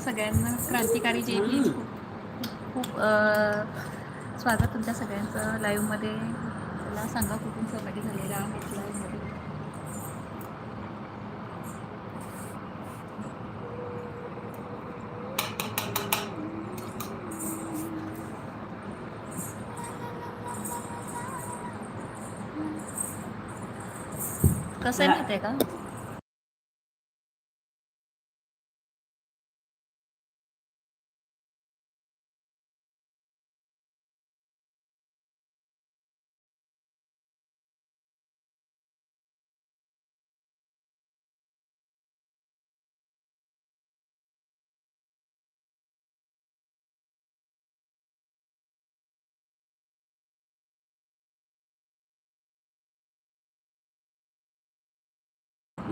सगळ्यांना क्रांतिकारी भीम. खूप स्वागत तुमच्या सगळ्यांचं. लाईव्हमध्ये मला सांगा कुठून सहभागी झालेला आहे लाईव्हमध्ये कसं आहे माहिती आहे का?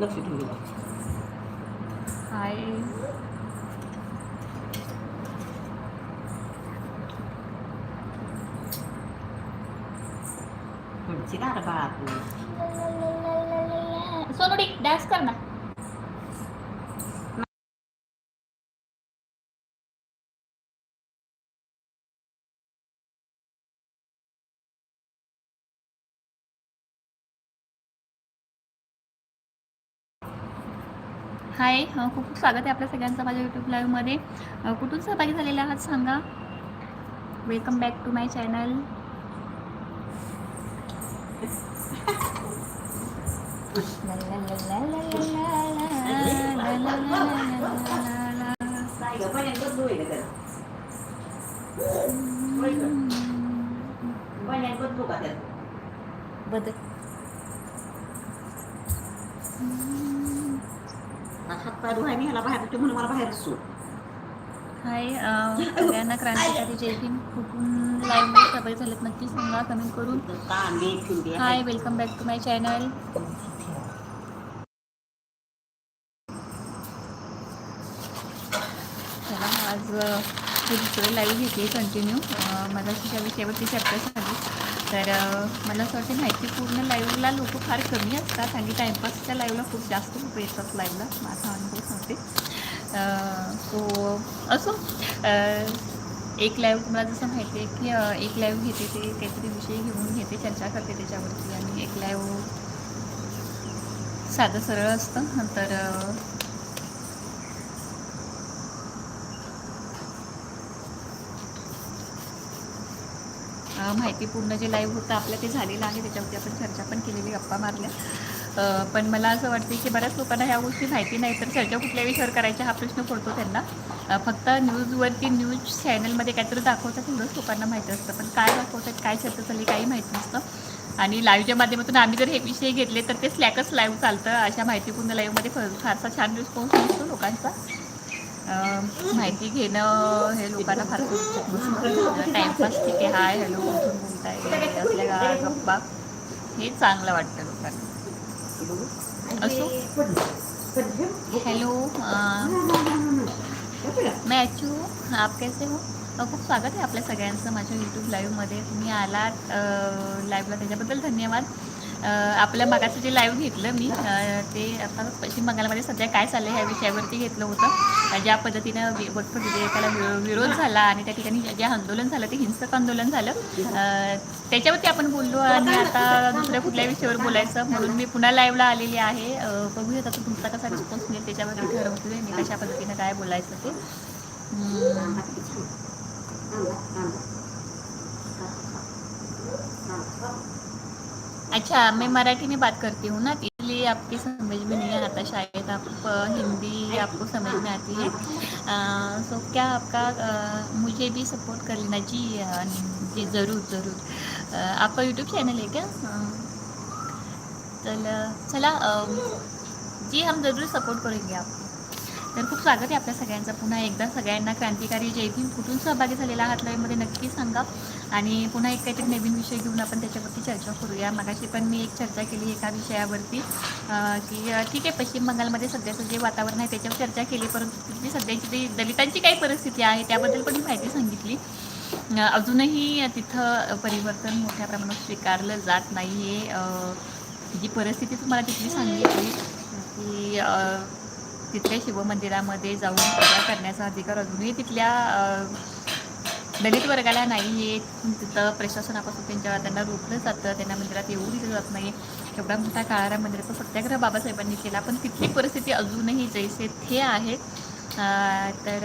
लक्ष ठेवू हाय पुढची ना रे बाळा तू सोनुडी डान्स कर ना हाय खूप खूप स्वागत आहे आपल्या सगळ्यांचं माझ्या यूट्यूब लाईव्हमध्ये कुठून सहभागी झालेले आहात सांगा. Welcome back to my channel. बदल. आज हात पाय धुवाय मी ह्याला बाहेर म्हणून मला बाहेर सोड. हाय सगळ्यांना क्रांतिकारी जय भीम. कुठून लाईव्हमध्ये सहभागी झालेत नक्की सांगा कमेंट करून. Hi welcome back to my channel चला आज दुसरं लाईव्ह घेते कंटिन्यू मला त्या विषयावरती चर्चा झाली तर मला असं वाटते माहिती पूर्ण लाईव्हला लोक फार कमी असतात आणि टाईमपासच्या लाईव्हला खूप जास्त लोक येतात लाईव्हला माझा अनुभव सांगते सो असो. एक लाईव्ह तुम्हाला जसं माहिती आहे की एक लाईव्ह घेते ते काहीतरी विषय घेऊन घेते चर्चा करते त्याच्यावरती आणि एक लाईव्ह साधं सरळ असतं. तर माहितीपूर्ण जे लाईव्ह होतं आपलं ते झालेलं आहे. त्याच्यावरती आपण चर्चा पण केलेली गप्पा मारल्या. पण मला असं वाटते की बऱ्याच लोकांना ह्या गोष्टी माहिती नाही तर चर्चा कुठल्या विषयावर करायच्या हा प्रश्न पडतो त्यांना. फक्त न्यूजवरती न्यूज चॅनलमध्ये काहीतरी दाखवतात एवढंच लोकांना माहिती असतं. पण काय दाखवतात काय चर्चा चालली काही माहिती नसतं. आणि लाईव्हच्या माध्यमातून आम्ही जर हे विषय घेतले तर ते स्लॅकच लाईव्ह चालतं. अशा माहितीपूर्ण लाईव्हमध्ये फारसा छान रिस्पॉन्स नसतो लोकांचा. माहिती घेणं हे लोकांना फार टाइमपास म्हणजे ठीक आहे हाय हॅलो कुठून बोलताय असल्या गप्पा हे चांगलं वाटतं लोकांना. असो? हॅलो मैं अच्छू आप कैसे हो? खूप स्वागत आहे आपल्या सगळ्यांचं माझ्या यूट्यूब लाईव्हमध्ये तुम्ही आलात लाईव्हला त्याच्याबद्दल धन्यवाद. आपल्या मगाचं जे लाईव्ह घेतलं मी ते आता पश्चिम बंगालमध्ये सध्या काय चाललं ह्या विषयावरती घेतलं होतं. ज्या पद्धतीनं वि- विधेयकाला विरोध झाला आणि त्या ठिकाणी जे आंदोलन झालं ते हिंसक आंदोलन झालं. त्याच्यावरती आपण बोललो आणि आता दुसऱ्या कुठल्या विषयावर बोलायचं म्हणून मी पुन्हा लाईव्हला आलेली आहे. बघूया बघूयात आता तुमचा कसा रिस्पॉन्स मिळेल त्याच्यावरती ठरवतो मी कशा पद्धतीनं काय बोलायचं ते. अच्छा मैं मराठी में बात करती हूँ ना इसलिए आपके समझ में नहीं आता शायद आप हिंदी आपको समझ में आती है. सो क्या आपका आ, मुझे भी सपोर्ट कर लेना जी जी ज़रूर ज़रूर. आपका यूट्यूब चैनल है क्या? चल चला जी हम ज़रूर सपोर्ट करेंगे आपको. तर खूप स्वागत आहे आपल्या सगळ्यांचं. पुन्हा एकदा सगळ्यांना क्रांतिकारी जयभीम कुठून सहभागी झालेला आहात लाईव्हमध्ये नक्की सांगा. आणि पुन्हा एक काहीतरी नवीन विषय घेऊन आपण त्याच्यावरती चर्चा करूया. मगाशी पण मी एक चर्चा केली एका विषयावरती की ठीक आहे पश्चिम बंगालमध्ये सध्याचं जे वातावरण आहे त्याच्यावर चर्चा केली परंतु तिथली सध्याची जी दलितांची काही परिस्थिती आहे त्याबद्दल पण मी माहिती सांगितली. अजूनही तिथं परिवर्तन मोठ्या प्रमाणात स्वीकारलं जात नाही आहे जी परिस्थिती तुम्हाला तिथली सांगितली की तिथल्या शिवमंदिरामध्ये जाऊन पूजा करण्याचा अधिकार अजूनही तिथल्या दलित वर्गाला नाही आहे. तिथं प्रशासनापासून त्यांच्या त्यांना रोखलं जातं. त्यांना मंदिरात येऊ दिलं जात नाही. एवढा मोठा काळारा मंदिराचा सत्याग्रह बाबासाहेबांनी केला. पण तिथली परिस्थिती अजूनही जैसे थे आहे. तर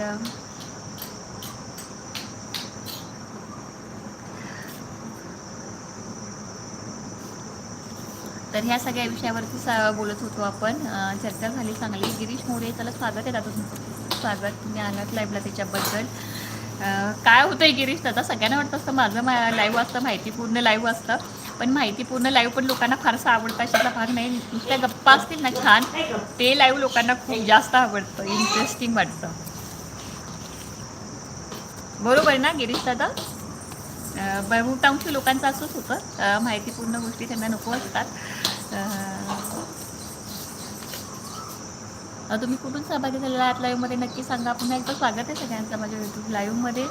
तर ह्या सगळ्या विषयावरती सा- बोलत होतो आपण. चर्चा झाली चांगली. गिरीश मोरे त्याला स्वागत आहे दादा तुमचं. स्वागत. तुम्ही आलात लाईव्हला त्याच्याबद्दल. काय होतंय गिरीश? दादा सगळ्यांना वाटतं असतं माझं मा लाईव्ह असतं माहितीपूर्ण लाईव्ह असतं. पण माहितीपूर्ण लाईव्ह पण लोकांना फारसं आवडतं. अशाचा भाग नाही. नुसत्या गप्पा असतील ना छान ते लाईव्ह लोकांना खूप जास्त आवडतं. इंटरेस्टिंग वाटतं. बरोबर ना गिरीश दादा? बहुतांश लोकांचं असंच होतं. माहितीपूर्ण गोष्टी त्यांना नको असतात. तुम्ही कुठून सहभागी झालेला आहात लाईव्हमध्ये नक्की सांगा. पुन्हा एकदा स्वागत आहे सगळ्यांचं माझ्या यूट्यूब लाईव्हमध्ये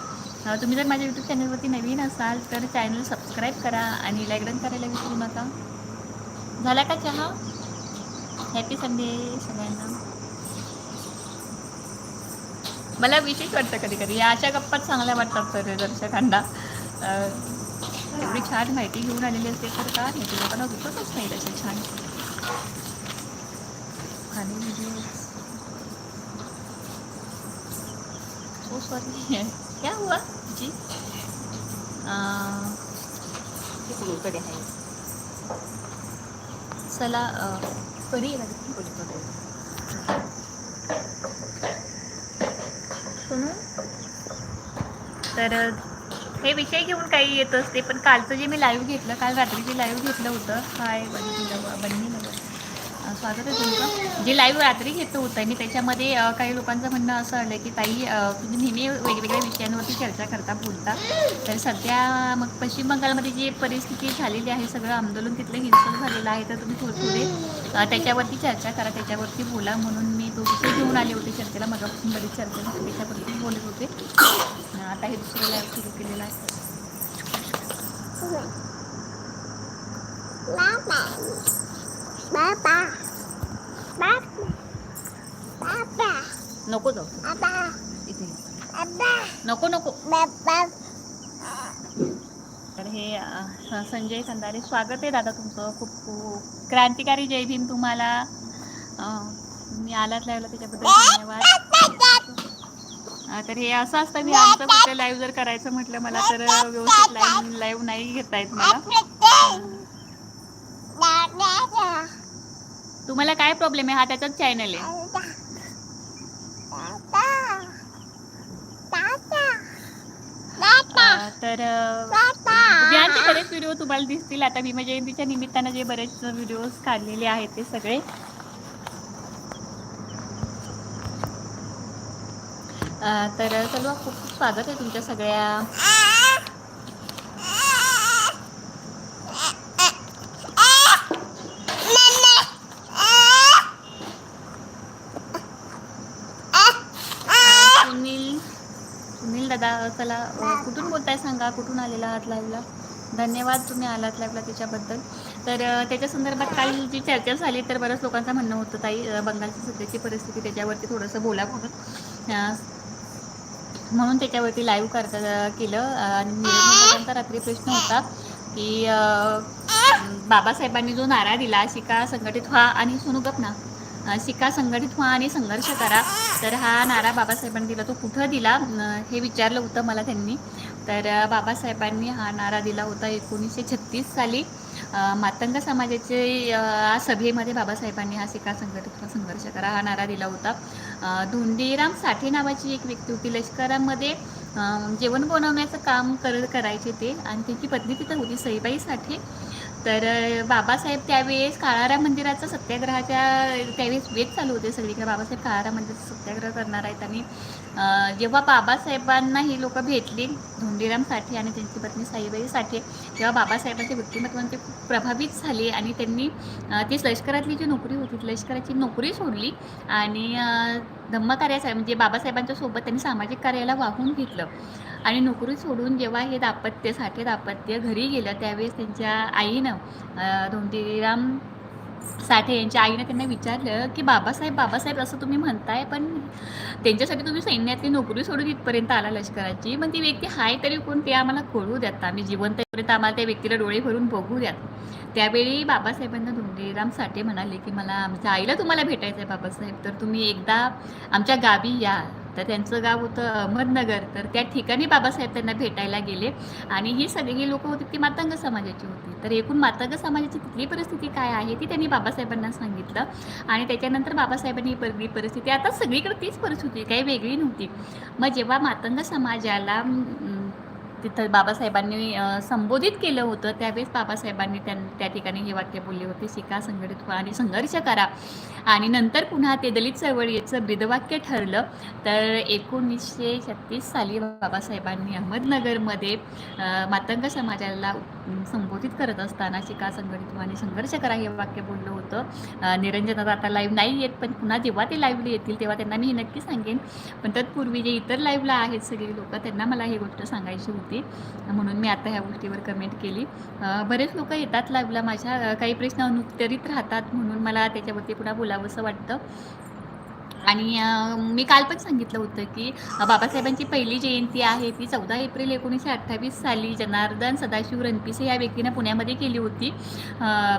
तुम्ही जर माझ्या यूट्यूब चॅनलवरती नवीन असाल तर चॅनल सबस्क्राईब करा आणि लाईक करायला विसरू नका. झाला का चहा? हॅपी संडे सगळ्यांना. मला विशेष वाटतं कधी कधी या अशा गप्पात चांगल्या वाटतात तर दर्शकांना. एवढी छान माहिती घेऊन आलेली असते तर का नाही? ते लोकांना दुखतच नाही त्याचे छान. आणि व्हिडिओ सॉरी क्या हुआ जी. अं, आहे. चला परी कधी आहे का? तर हे विषय घेऊन काही येत असते पण कालचं जे मी लाईव्ह घेतलं काल रात्री जे लाईव्ह घेतलं होतं हाय बनी नव- बन्नी स्वागत आहे तुमचं. जे लाईव्ह रात्री घेतलं होतं मी त्याच्यामध्ये काही लोकांचं म्हणणं असं आलं की ताई तुम्ही नेहमी वेगवेगळ्या विषयांवरती चर्चा करता बोलता. तर सध्या मग पश्चिम बंगालमध्ये जी परिस्थिती झालेली आहे सगळं आंदोलन तिथलं हिंसक झालेलं आहे तर तुम्ही थोडे थोडे त्याच्यावरती चर्चा करा त्याच्यावरती बोला. म्हणून मी तो घेऊन आले होते चर्चेला. मगापासून बरीच चर्चा झाली. बोलत होते. आता हे दुसरं लॅब सुरू केलेलं आहे. नको जाऊ. इथे नको नको. तर हे संजय खंदारे स्वागत आहे दादा तुमचं. खूप खूप क्रांतिकारी जय भीम तुम्हाला. तुम्ही आलात लाईव्हला त्याच्याबद्दल धन्यवाद. तर हे असं असतं मी आमचं कुठलं लाईव्ह जर करायचं म्हटलं मला तर व्यवस्थित लाईव्ह लाईव्ह नाही घेता येत मला. तुम्हाला काय प्रॉब्लेम आहे? हा त्याचाच चॅनल आहे. तर ज्यांचे बरेच व्हिडिओ तुम्हाला दिसतील आता भीमा जयंतीच्या निमित्तानं जे बरेच व्हिडिओज काढलेले आहेत ते सगळे. तर चलो खूप खूप स्वागत आहे तुमच्या सगळ्या. सुनील सुनील दादा चला कुठून बोलताय सांगा? कुठून आलेला आहात लाईव्हला धन्यवाद तुम्ही आलात लाईव्हला त्याच्याबद्दल. तर त्याच्या संदर्भात काल जी चर्चा झाली तर बऱ्याच लोकांचं म्हणणं होतं ताई बंगालची सध्याची परिस्थिती त्याच्यावरती थोडंसं बोला म्हणून. म्हणून त्याच्यावरती लाईव्ह करता केलं. आणि निरंजन रात्री प्रश्न होता की बाबासाहेबांनी जो नारा दिला शिका संघटित व्हा आणि सुनू गप ना. शिका संघटित व्हा आणि संघर्ष करा. तर हा नारा बाबासाहेबांनी दिला तो कुठं दिला? हे विचारलं होतं मला त्यांनी. तर बाबासाहेबांनी हा नारा दिला होता एकोणीसशे छत्तीस साली. मातंग समाजाचे सभेमध्ये बाबासाहेबांनी हा शिका संघटित व्हा संघर्ष करा हा नारा दिला होता. धोंडीराम साठे नावाची एक व्यक्ती होती. लष्करामध्ये जेवण बनवण्याचं काम कर करायचे ते. आणि त्यांची पत्नी तिथं होती सईबाई साठे. तर बाबासाहेब त्यावेळेस काळारा मंदिराचा सत्याग्रहाच्या त्यावेळेस वेग चालू होते सगळीकडे. बाबासाहेब काळारा मंदिराचा सत्याग्रह करणार आहेत आणि जेव्हा बाबासाहेबांना ही लोक भेटली धोंडीराम साठे आणि त्यांची पत्नी साईबाई साठे तेव्हा बाबासाहेबांचे व्यक्तिमत्वाने ते खूप प्रभावित झाले आणि त्यांनी ती लष्करातली जी नोकरी होती लष्कराची नोकरी सोडली आणि अ, धम्मकार्यासाठी म्हणजे बाबासाहेबांच्या सोबत त्यांनी सामाजिक कार्याला वाहून घेतलं. आणि नोकरी सोडून जेव्हा हे दाम्पत्य साठे दाम्पत्य घरी गेलं त्यावेळेस त्यांच्या आईनं धोंडीराम साठे यांच्या आईने त्यांना विचारलं की बाबासाहेब बाबासाहेब असं तुम्ही म्हणताय पण त्यांच्यासाठी तुम्ही सैन्यातली नोकरी सोडून इथपर्यंत आला लष्कराची. पण ती व्यक्ती हाय तरी कोण ते आम्हाला कळू द्यात आम्ही जिवंतपर्यंत आम्हाला त्या व्यक्तीला डोळे भरून बघू द्यात त्यावेळी बाबासाहेबांना धोंडीराम साठे म्हणाले की मला आमच्या आईला तुम्हाला भेटायचं आहे बाबासाहेब तर तुम्ही एकदा आमच्या गावी या. तर त्यांचं गाव होतं अहमदनगर. तर त्या ठिकाणी बाबासाहेब त्यांना भेटायला गेले. आणि ही सगळी लोक होती ती मातंग समाजाची होती. तर एकूण मातंग समाजाची तिथली परिस्थिती काय आहे ती त्यांनी बाबासाहेबांना सांगितलं. आणि त्याच्यानंतर बाबासाहेबांनी ही परगी परिस्थिती आता सगळीकडे तीच परिस्थिती काही वेगळी नव्हती. मग जेव्हा मातंग समाजाला तिथं बाबासाहेबांनी संबोधित केलं होतं. त्यावेळेस बाबासाहेबांनी त्यां त्या ठिकाणी हे वाक्य बोलले होते शिका संघटित व्हा आणि संघर्ष करा. आणि नंतर पुन्हा ते दलित चळवळीचं ब्रीदवाक्य ठरलं. तर एकोणीसशे छत्तीस साली बाबासाहेबांनी अहमदनगरमध्ये मातंग समाजाला संबोधित करत असताना शिका संघटित व्हा आणि संघर्ष करा हे वाक्य बोललं होतं. अं, निरंजन दादा आता लाईव्ह नाही येत पण पुन्हा जेव्हा ते लाईव्हला येतील तेव्हा त्यांना मी हे नक्की सांगेन. पण तत्पूर्वी जे इतर लाईव्हला आहेत सगळी लोक त्यांना मला ही गोष्ट सांगायची होती. म्हणून मी आता ह्या गोष्टीवर कमेंट केली. बरेच लोक येतात लाईव्हला माझ्या काही प्रश्न अनुत्तरित राहतात म्हणून मला त्याच्यावरती पुन्हा बोलावंसं वाटतं. आणि मी काल पण सांगितलं होतं की बाबासाहेबांची पहिली जयंती आहे ती चौदा एप्रिल एकोणीसशे अठ्ठावीस साली जनार्दन सदाशिव रणपिसे या व्यक्तीनं पुण्यामध्ये केली होती.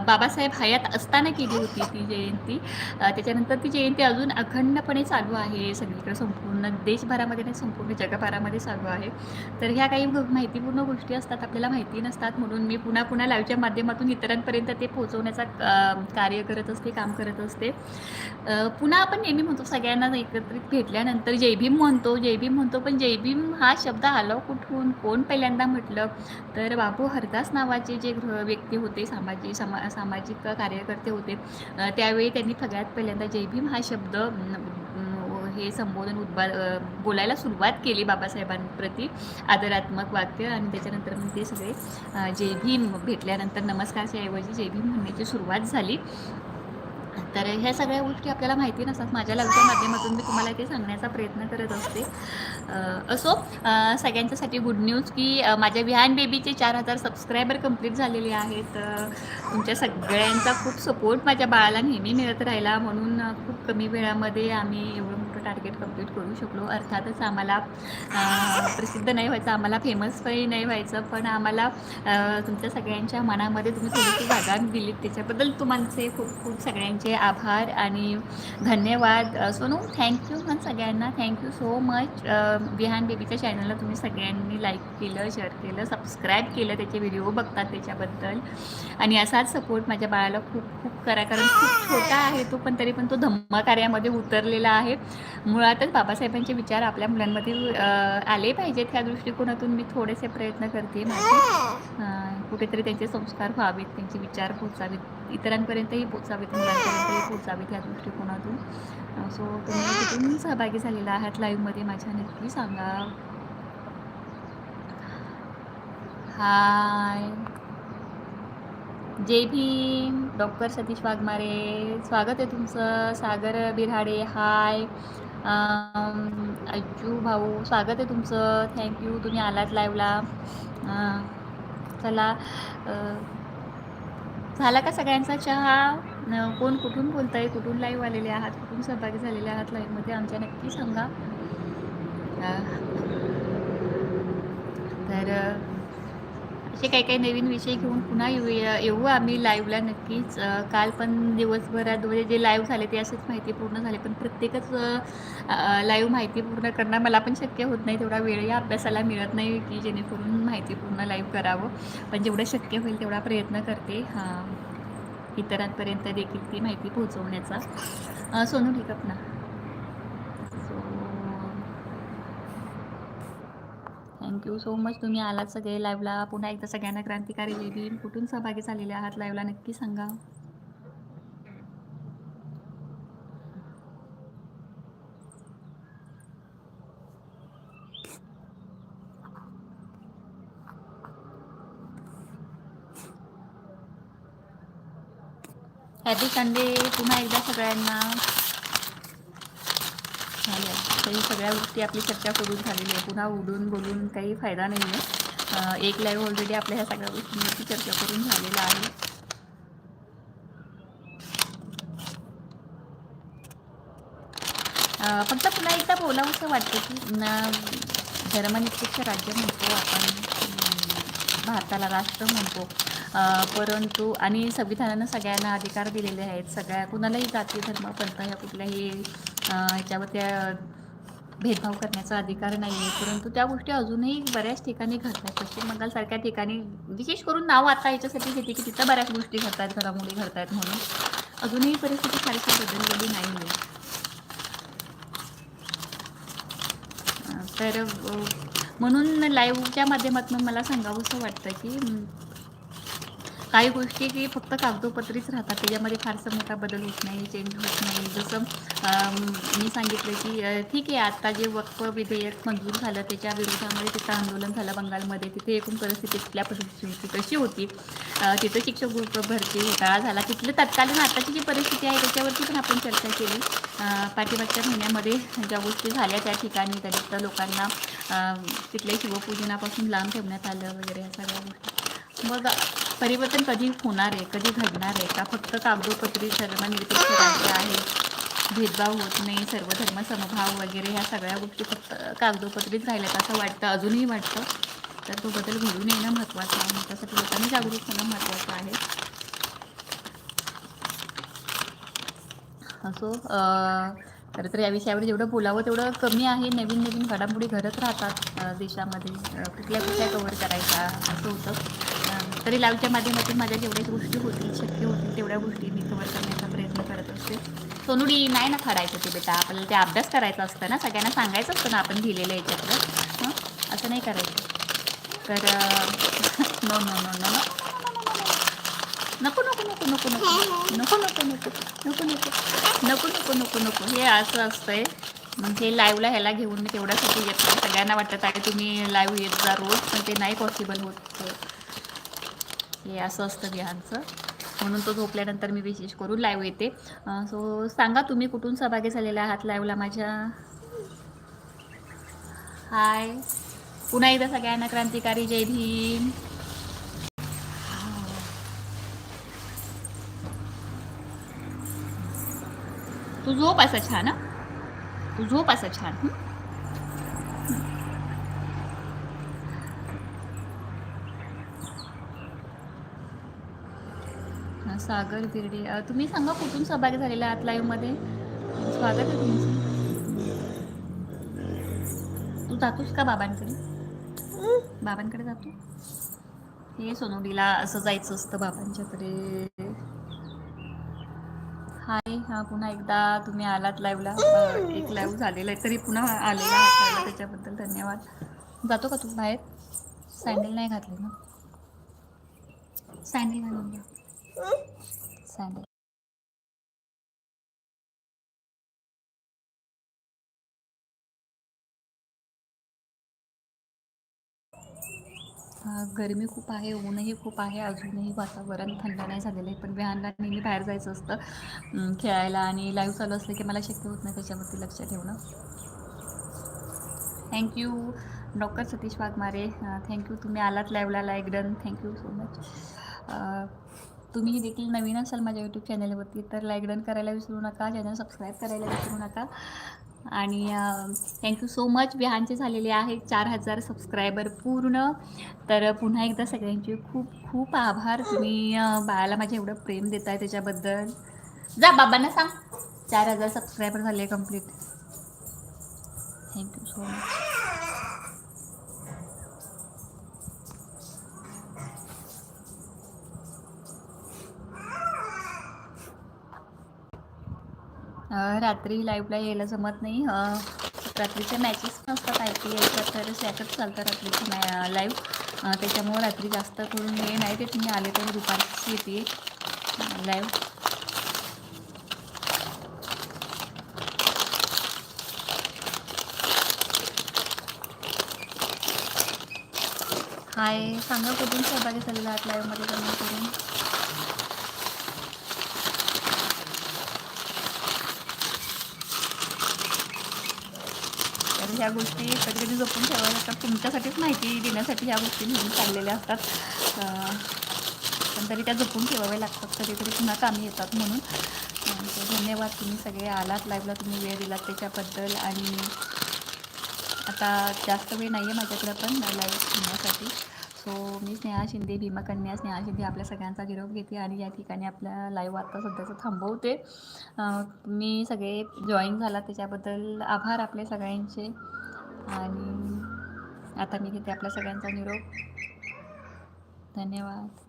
बाबासाहेब हयात असताना केली होती ती जयंती. त्याच्यानंतर ती जयंती अजून अखंडपणे चालू आहे. सगळीकडे संपूर्ण देशभरामध्ये नाही संपूर्ण जगभरामध्ये चालू आहे. तर ह्या काही माहितीपूर्ण गोष्टी असतात आपल्याला माहिती नसतात म्हणून मी पुन्हा पुन्हा लाईव्हच्या माध्यमातून इतरांपर्यंत ते पोहोचवण्याचा कार्य करत असते काम करत असते. पुन्हा आपण नेहमी म्हणतो सगळ्यांना एकत्रित भेटल्यानंतर जय भीम म्हणतो जय भीम म्हणतो पण जय भीम हा शब्द आला कुठून? कोण पहिल्यांदा म्हटलं? तर बाबू हरदास नावाचे जे गृह व्यक्ती होते सामाजिक समा सामाजिक कार्यकर्ते होते त्यावेळी त्यांनी सगळ्यात पहिल्यांदा जय भीम हा शब्द हे संबोधन उद्बा बोलायला सुरुवात केली बाबासाहेबांप्रती आदरात्मक वाक्य आणि त्याच्यानंतर मग ते सगळे अं, जय भीम भेटल्यानंतर नमस्कारच्या ऐवजी जय भीम म्हणण्याची सुरुवात झाली. तर ह्या सगळ्या गोष्टी आपल्याला माहिती नसतात. माझ्या लाईव्हच्या माध्यमातून मी तुम्हाला ते सांगण्याचा प्रयत्न करत असते. असो सगळ्यांच्यासाठी गुड न्यूज की माझ्या विहान बेबीचे चार हजार सबस्क्रायबर कंप्लीट झालेले आहेत. तुमच्या सगळ्यांचा खूप सपोर्ट माझ्या बाळाला नेहमी मिळत राहिला. म्हणून खूप कमी वेळामध्ये आम्ही एवढं टार्गेट कंप्लीट करू शकलो. अर्थातच आम्हाला प्रसिद्ध नाही व्हायचं आम्हाला फेमस पण नाही व्हायचं पण आम्हाला तुमच्या सगळ्यांच्या मनामध्ये तुम्ही थोडीशी जागा दिलीत. त्याच्याबद्दल तुमचे खूप खूप सगळ्यांचे आभार आणि धन्यवाद. सोनू थँक्यू पण सगळ्यांना. Thank you so much Bihaan बेबीच्या चॅनलला तुम्ही सगळ्यांनी लाईक केलं शेअर केलं सबस्क्राईब केलं त्याचे व्हिडिओ बघतात त्याच्याबद्दल. आणि असाच सपोर्ट माझ्या बाळाला खूप खूप करा. कारण खूप छोटा आहे तो पण तरी पण तो धम्मकार्यामध्ये उतरलेला आहे. मुळातच बाबासाहेबांचे विचार आपल्या मुलांमध्ये आले पाहिजेत ह्या दृष्टिकोनातून. मी थोडेसे प्रयत्न करते माझे. कुठेतरी त्यांचे संस्कार व्हावेत त्यांचे विचार पोचावेत इतरांपर्यंतही पोचावेत मुलांपर्यंतही पोचावेत या दृष्टिकोनातून. सो तुम्ही सहभागी झालेला आहात लाईव्हमध्ये माझ्या नक्की सांगा. हाय. जय भीम. डॉक्टर सतीश वाघमारे. स्वागत आहे तुमचं. सागर बिराडे हाय. अज्जू भाऊ स्वागत आहे तुमचं. थँक्यू तुम्ही आलात लाईव्हला चला झाला का सगळ्यांचा चहा? कोण कुठून बोलताय? कुठून लाईव्ह आलेले आहात? कुठून सहभागी झालेले आहात लाईव्हमध्ये आमच्या नक्की सांगा. तर असे काही काही नवीन विषय घेऊन पुन्हा येऊया येऊ आम्ही लाईव्हला नक्कीच. काल पण दिवसभरात म्हणजे जे लाईव्ह झाले ते असेच माहिती पूर्ण झाले पण प्रत्येकच लाईव्ह माहिती पूर्ण करणं मला पण शक्य होत नाही. तेवढा वेळ या अभ्यासाला मिळत नाही की जेणेकरून माहिती पूर्ण लाईव्ह करावं. पण जेवढं शक्य होईल तेवढा प्रयत्न करते. हां. इतरांपर्यंत देखील ती माहिती पोहोचवण्याचा. सोनू ठीक ना सो थँक्यू सो मच तुम्ही आलात सगळे लाईव्हला पुन्हा एकदा सगळ्यांना क्रांतिकारी लेडी कुठून सहभागी झालेले आहात लाईव्हला नक्की सांगा. हॅपी संडे पुन्हा एकदा सगळ्यांना. ही सगळ्या गोष्टी आपली चर्चा करून झालेली आहे. पुन्हा उडून बोलून काही फायदा नाही आहे. एक लाईव्ह ऑलरेडी आपल्या ह्या सगळ्या गोष्टींवरती चर्चा करून झालेला आहे. फक्त पुन्हा एकदा बोलावंसं वाटतं की धर्मनिरपेक्ष राज्य म्हणतो आपण भारताला राष्ट्र म्हणतो. परंतु आणि संविधानानं सगळ्यांना अधिकार दिलेले आहेत. सगळ्या कुणालाही जाती धर्म पंथ ह्या कुठल्याही ह्याच्यावर त्या भेदभाव करण्याचा अधिकार नाही आहे परंतु त्या गोष्टी अजूनही बऱ्याच ठिकाणी घडतात. पश्चिम बंगालसारख्या ठिकाणी विशेष करून नाव आता याच्यासाठी घेते की तिथं बऱ्याच गोष्टी घडतात घडामोडी घडतात म्हणून. अजूनही परिस्थिती फारशी बदललेली नाही आहे तर म्हणून लाईव्हच्या माध्यमातून मला सांगावंसं वाटतं की काही गोष्टी की फक्त कागदोपत्रीच राहतात. त्याच्यामध्ये फारसा मोठा बदल होत नाही चेंज होत नाही. जसं मी सांगितलं की ठीक आहे आता जे वक्फ विधेयक मंजूर झालं त्याच्या विरोधामध्ये तिथं आंदोलन झालं बंगालमध्ये. तिथे एकूण परिस्थिती कुठल्या परिस्थिती होती कशी होती? तिथं शिक्षक भरती घोटाळा झाला. तिथलं तत्कालीन आताची जी परिस्थिती आहे त्याच्यावरती पण आपण चर्चा केली. पाठीमागच्या महिन्यामध्ये ज्या गोष्टी झाल्या त्या ठिकाणी दलित लोकांना तिथल्या शिवपूजनापासून लांब ठेवण्यात आलं वगैरे या सगळ्या गोष्टी. मग परिवर्तन कधी होणार आहे कधी घडणार आहे? का फक्त कागदोपत्री धर्मनिरपेक्ष राज्य आहे? भेदभाव होत नाही सर्व धर्म समभाव वगैरे ह्या सगळ्या गोष्टी फक्त कागदोपत्रीच राहिल्यात असं वाटतं अजूनही वाटतं. तर तो बदल घडून येणं महत्त्वाचं आहे. त्यासाठी लोकांनी जागरूक होणं महत्त्वाचं आहे. असो खरं तर या विषयावर जेवढं बोलावं तेवढं कमी आहे. नवीन नवीन घडामोडी घडत राहतात देशामध्ये. कुठल्या कुठल्या कवर करायचा असं होतं. तरी लाईव्हच्या माध्यमातून माझ्या जेवढ्या गोष्टी होतील शक्य होतील तेवढ्या गोष्टी मी कवर करण्याचा प्रयत्न करत असते. सोनुडी नाही ना फाडायचं ते बेटा आपल्याला ते अभ्यास करायचा असतं ना सगळ्यांना सांगायचं असतं ना आपण लिहिलेलं याच्यातलं. हां? असं नाही करायचं. तर नो नो नो नो नको नको नको नको नको. नको नको नको नको नको नको. नको नको नको हे असं असतंय. म्हणजे लाईव्हला ह्याला घेऊन मी तेवढ्यासाठी येत नाही. सगळ्यांना वाटत आहे तुम्ही लाईव्ह येत जा रोज पण ते नाही पॉसिबल होत. हे असं असतं बिहारचं. म्हणून तो झोपल्यानंतर मी विशेष करून लाईव्ह येते. सो सांगा तुम्ही कुठून सहभागी झालेला आहात लाईव्हला माझ्या? हाय पुन्हा एकदा सगळ्यांना क्रांतिकारी जय भीम. तू झोप असा छान तू झोप असा छान सागर बिर्डे तुम्ही सांगा कुठून सहभागी झालेला आहात लाईव्हमध्ये स्वागत आहे तुमचं. तू जातोस का बाबांकडे? बाबांकडे जातो. हे सोनवडीला असं जायचं असतं बाबांच्याकडे. हाय हा पुन्हा एकदा तुम्ही आलात लाईव्हला एक लाईव्ह झालेला आहे तरी पुन्हा आलेला त्याच्याबद्दल धन्यवाद. जातो का तू बाहेर? सँडल नाही घातले ना? सँडल घालून घ्या. चालेल गरमी खूप आहे ऊनही खूप आहे अजूनही वातावरण थंड नाही झालेलं आहे पण विहानला नेहमी बाहेर जायचं असतं. खेळायला आणि लाईव्ह चालू असलं की मला शक्य होत नाही त्याच्यावरती लक्ष ठेवणं. Thank you doctor Satish Waghmare. Thank you तुम्ही आलात लाईव्हला like done thank you so much तुम्ही देखील नवीन असाल माझ्या यूट्यूब चॅनलवरती तर लाईक डन करायला विसरू नका चॅनल सबस्क्राईब करायला विसरू नका. आणि थँक्यू सो मच बिहानचे झालेले आहे चार हजार सबस्क्रायबर पूर्ण. तर पुन्हा एकदा सगळ्यांचे खूप खूप आभार. तुम्ही बाळाला माझ्या एवढं प्रेम देताय त्याच्याबद्दल. जा बाबांना सांग. चार हजार सबस्क्रायबर झाले कंप्लीट थँक्यू सो मच रात्री लाईव्हला यायला जमत नाही. रात्रीचे रात्रीच्या मॅचेस नसतात आय पी एलच्या तर त्यातच चालतं रात्रीची मॅ लाईव्ह त्याच्यामुळं रात्री जास्त करून हे नाही ते तुम्ही आले तर दुपारची येते. लाईव्ह हाय सांगा कुठून सहभागी झालेला आहात? लाईव्हमध्ये जमा करून तर ह्या गोष्टी कधी कधी जपून ठेवाव्या लागतात. तुमच्यासाठीच माहिती देण्यासाठी ह्या गोष्टी नेहमी चाललेल्या असतात. पण तरी त्या जपून ठेवाव्या लागतात. कधीतरी पुन्हा कामी येतात म्हणून. म्हणजे धन्यवाद तुम्ही सगळे आलात. लाईव्हला तुम्ही वेळ दिलात त्याच्याबद्दल. आणि आता जास्त वेळ नाही आहे माझ्याकडं पण. लाईव्ह घेण्यासाठी. सो मी स्नेहा शिंदे भीमा कन्या स्नेहा शिंदे आपल्या सगळ्यांचा निरोप घेते आणि या ठिकाणी आपल्या लाईव्ह आता सध्याचं थांबवते. मी सगळे जॉईन झाला त्याच्याबद्दल आभार आपले सगळ्यांचे. आणि आता मी घेते आपल्या सगळ्यांचा निरोप. धन्यवाद.